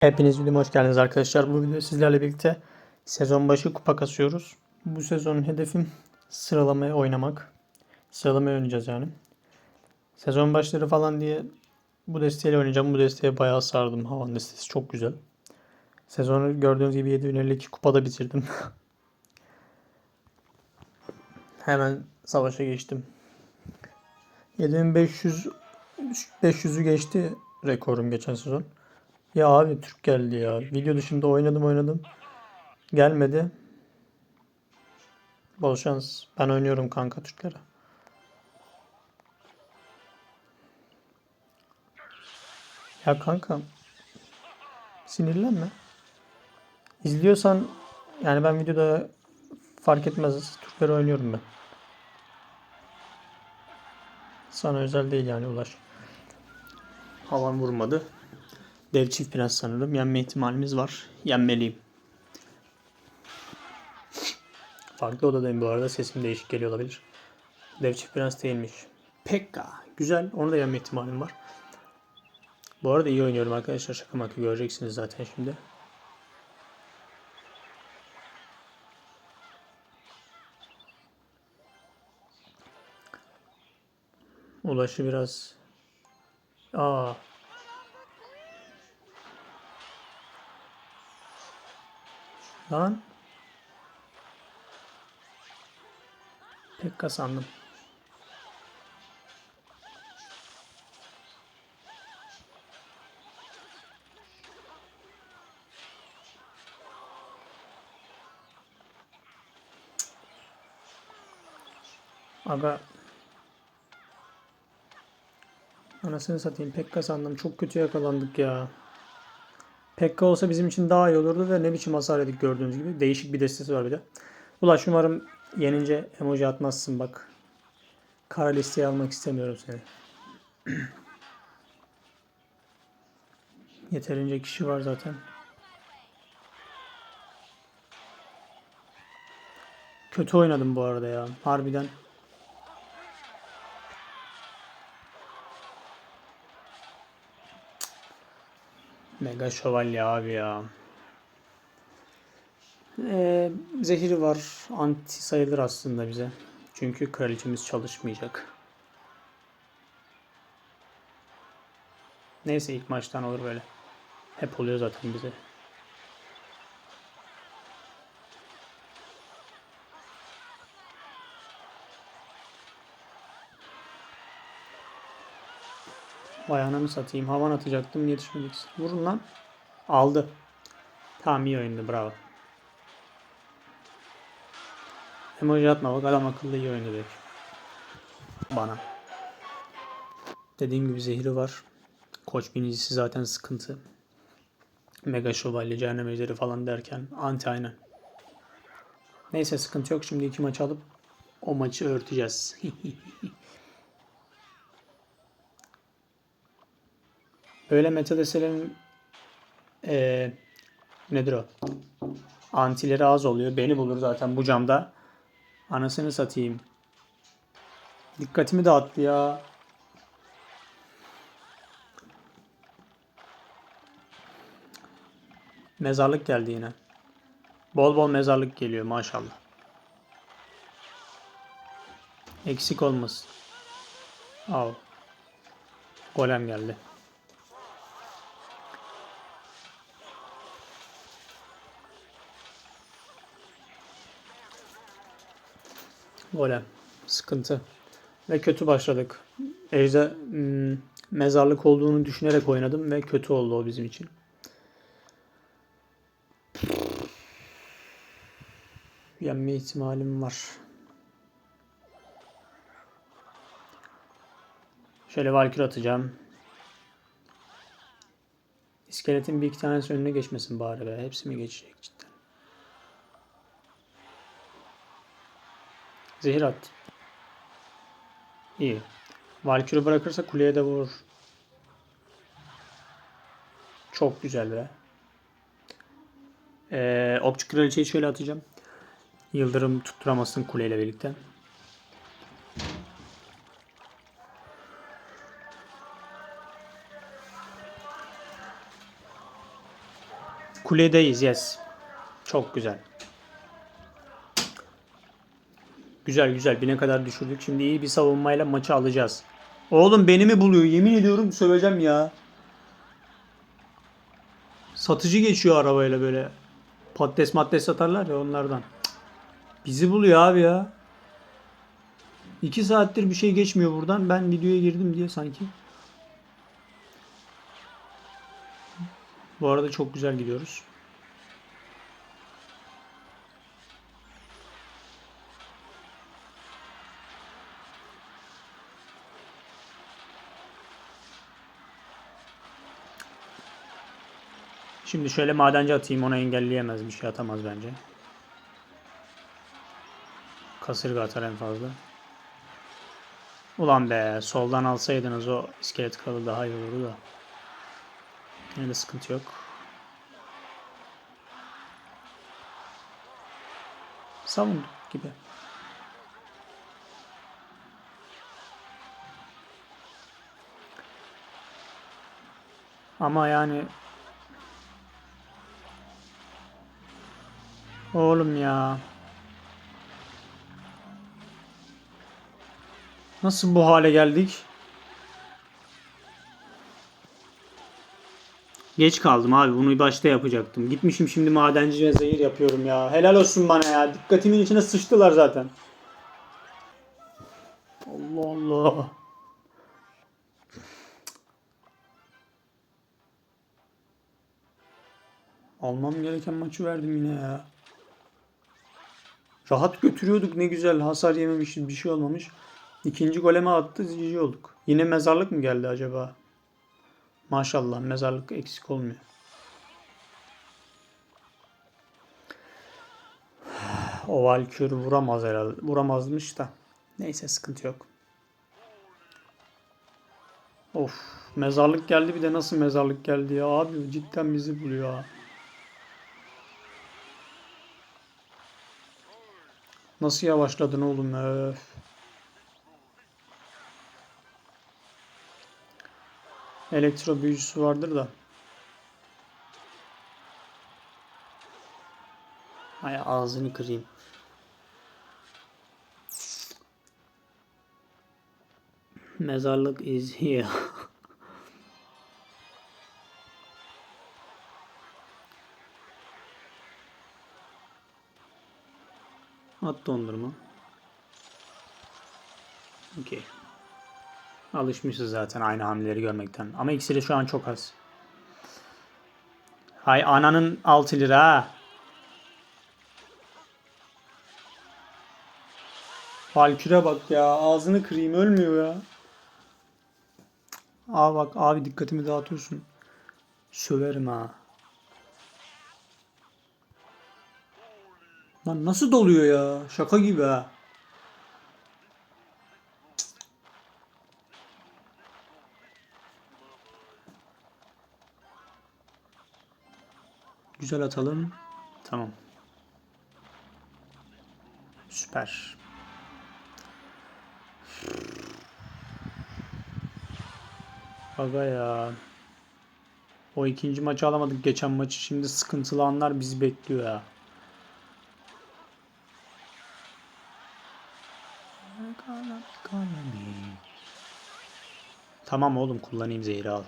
Hepiniz videoma hoş geldiniz arkadaşlar. Bu video sizlerle birlikte sezon başı kupa kasıyoruz. Bu sezonun hedefim sıralamaya oynamak. Sıralamaya oynayacağız yani. Sezon başları falan diye bu desteğiyle oynayacağım. Bu desteğe bayağı sardım. Havan destesi çok güzel. Sezonu gördüğünüz gibi 7052 kupada bitirdim. Hemen savaşa geçtim. 7500 500'ü geçti rekorum geçen sezon. Ya abi Türk geldi ya. Video dışında oynadım oynadım. Gelmedi. Bol şans. Ben oynuyorum kanka Türklere. Ya kanka sinirlenme. İzliyorsan yani ben videoda fark etmez Türkleri oynuyorum ben. Sana özel değil yani Ulaş. Havan vurmadı. Dev çift prens sanırım. Yenme ihtimalimiz var. Yenmeliyim. Farklı odadayım bu arada. Sesim değişik geliyor olabilir. Dev çift prens değilmiş. Pekka. Güzel. Onu da yenme ihtimalim var. Bu arada iyi oynuyorum arkadaşlar. Şaka maka göreceksiniz zaten şimdi. Ulaşı biraz... Aa, Lan. Pekka sandım. Aga. Anasını satayım. Pekka sandım. Çok kötü yakalandık ya. Pekka olsa bizim için daha iyi olurdu ve ne biçim hasar yedik gördüğünüz gibi. Değişik bir destesi var bir de. Ulaş umarım yenince emoji atmazsın bak. Kara listeye almak istemiyorum seni. Yeterince kişi var zaten. Kötü oynadım bu arada ya. Harbiden. Mega şövalye abi ya. Ee, zehiri var. Anti sayılır aslında bize. Çünkü kraliçemiz çalışmayacak. Neyse ilk maçtan olur böyle. Hep oluyor zaten bize. Vay ananı satayım. Havan atacaktım yetişmedik. Vurun lan. Aldı. Tamam iyi oyundu bravo. Emoji atma bak adam akıllı iyi oynadı belki. Bana. Dediğim gibi zehri var. Koç binicisi zaten sıkıntı. Mega şövalye, cehennem ejderi falan derken anti aynen. Neyse sıkıntı yok. Şimdi iki maç alıp o maçı örteceğiz. Öyle meta deselerin eee nedir o? Antileri az oluyor. Beni bulur zaten bu camda. Anasını satayım. Dikkatimi dağıttı ya. Mezarlık geldi yine. Bol bol mezarlık geliyor maşallah. Eksik olmasın. Al. Golem geldi. Golem. Sıkıntı. Ve kötü başladık. Ejder hmm, mezarlık olduğunu düşünerek oynadım ve kötü oldu o bizim için. Yenme ihtimalim var. Şöyle Valkyrie atacağım. İskeletin bir iki tanesi önüne geçmesin bari be. Hepsi mi geçecek cidden? Zehir at. İyi. Valkyrie bırakırsa kuleye de vurur. Çok güzel be. Ee, okçu kraliçeyi şöyle atacağım. Yıldırım tutturamasın kuleyle birlikte. Kuledeyiz yes. Çok güzel. Güzel güzel. Bine kadar düşürdük. Şimdi iyi bir savunmayla maçı alacağız. Oğlum beni mi buluyor? Yemin ediyorum söveceğim ya. Satıcı geçiyor arabayla böyle. Patates maddes satarlar ya onlardan. Bizi buluyor abi ya. İki saattir bir şey geçmiyor buradan. Ben videoya girdim diye sanki. Bu arada çok güzel gidiyoruz. Şimdi şöyle madenci atayım onu engelleyemez bir şey atamaz bence. Kasırga atar en fazla. Ulan be soldan alsaydınız o iskelet kralı daha iyi olurdu da. Yine de sıkıntı yok. Savunduk gibi. Ama yani Oğlum ya. Nasıl bu hale geldik? Geç kaldım abi. Bunu başta yapacaktım. Gitmişim şimdi madenci zehir yapıyorum ya. Helal olsun bana ya. Dikkatimin içine sıçtılar zaten. Allah Allah. Almam gereken maçı verdim yine ya. Rahat götürüyorduk ne güzel. Hasar yememişiz bir şey olmamış. İkinci goleme attı zici olduk. Yine mezarlık mı geldi acaba? Maşallah mezarlık eksik olmuyor. O Valkür vuramaz herhalde. Vuramazmış da. Neyse sıkıntı yok. Of mezarlık geldi bir de nasıl mezarlık geldi ya abi cidden bizi buluyor ha. Nasıl yavaşladın oğlum öf. Elektro büyücüsü vardır da. Ay ağzını kırayım. Mezarlık is here. At dondurma. Okey. Alışmışız zaten aynı hamleleri görmekten. Ama iksiri şu an çok az. Hay ananın 6 lira. Valküre bak ya. Ağzını kırayım ölmüyor ya. Abi bak abi dikkatimi dağıtıyorsun. Söverim ha. Lan nasıl doluyor ya? Şaka gibi ha. Güzel atalım. Tamam. Süper. Aga ya. O ikinci maçı alamadık geçen maçı. Şimdi sıkıntılı anlar bizi bekliyor ya. Tamam oğlum kullanayım zehri al.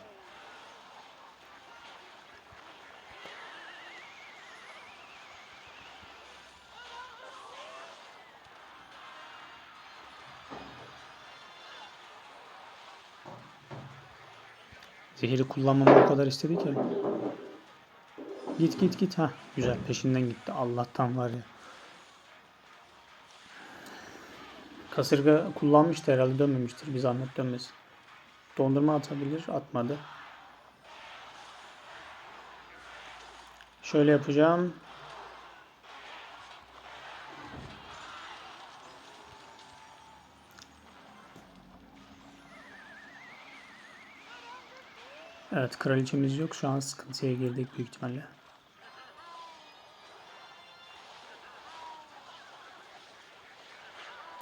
Zehri kullanmamı o kadar istedi ki. Git git git ha güzel peşinden gitti Allah'tan var ya. Kasırga kullanmıştı herhalde dönmemiştir bir zahmet dönmesin. Dondurma atabilir atmadı. Şöyle yapacağım. Evet kraliçemiz yok. Şu an sıkıntıya girdik büyük ihtimalle.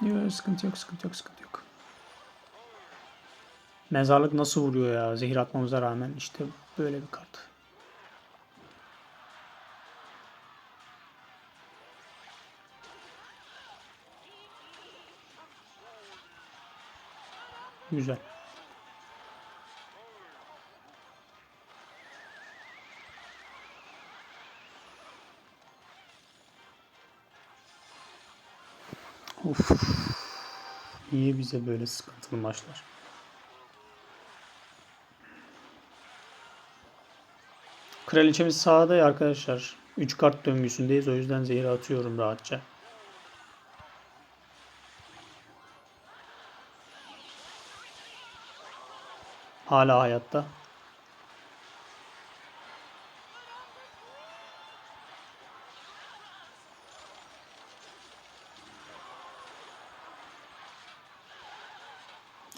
Yok sıkıntı yok sıkıntı yok sıkıntı yok. Mezarlık nasıl vuruyor ya zehir atmamıza rağmen işte böyle bir kart. Güzel. Of. Niye bize böyle sıkıntılı maçlar? Kraliçemiz sağda ya arkadaşlar. 3 kart döngüsündeyiz. O yüzden zehir atıyorum rahatça. Hala hayatta.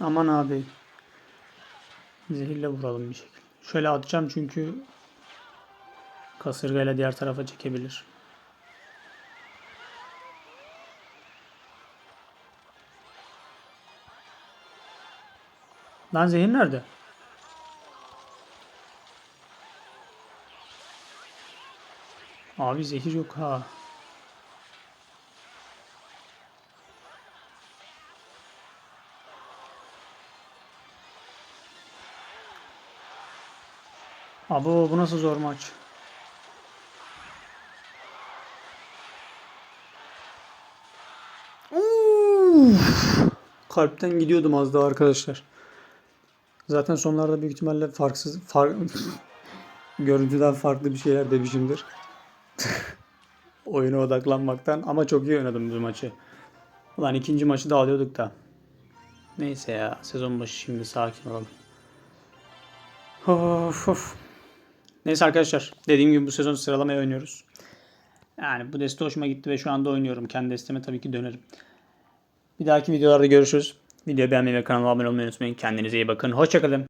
Aman abi. Zehirle vuralım bir şekilde. Şöyle atacağım çünkü kasırgayla diğer tarafa çekebilir. Lan zehir nerede? Abi zehir yok ha. Abo bu nasıl zor maç? Uf! Kalpten gidiyordum az daha arkadaşlar. Zaten sonlarda büyük ihtimalle farksız fark, görüntüden farklı bir şeyler demişimdir. Oyuna odaklanmaktan ama çok iyi oynadım bu maçı. Ulan ikinci maçı da alıyorduk da. Neyse ya sezon başı şimdi sakin olalım. Of of. Neyse arkadaşlar dediğim gibi bu sezon sıralamaya oynuyoruz. Yani bu deste hoşuma gitti ve şu anda oynuyorum. Kendi desteme tabii ki dönerim. Bir dahaki videolarda görüşürüz. Videoyu beğenmeyi ve kanalıma abone olmayı unutmayın. Kendinize iyi bakın. Hoşçakalın.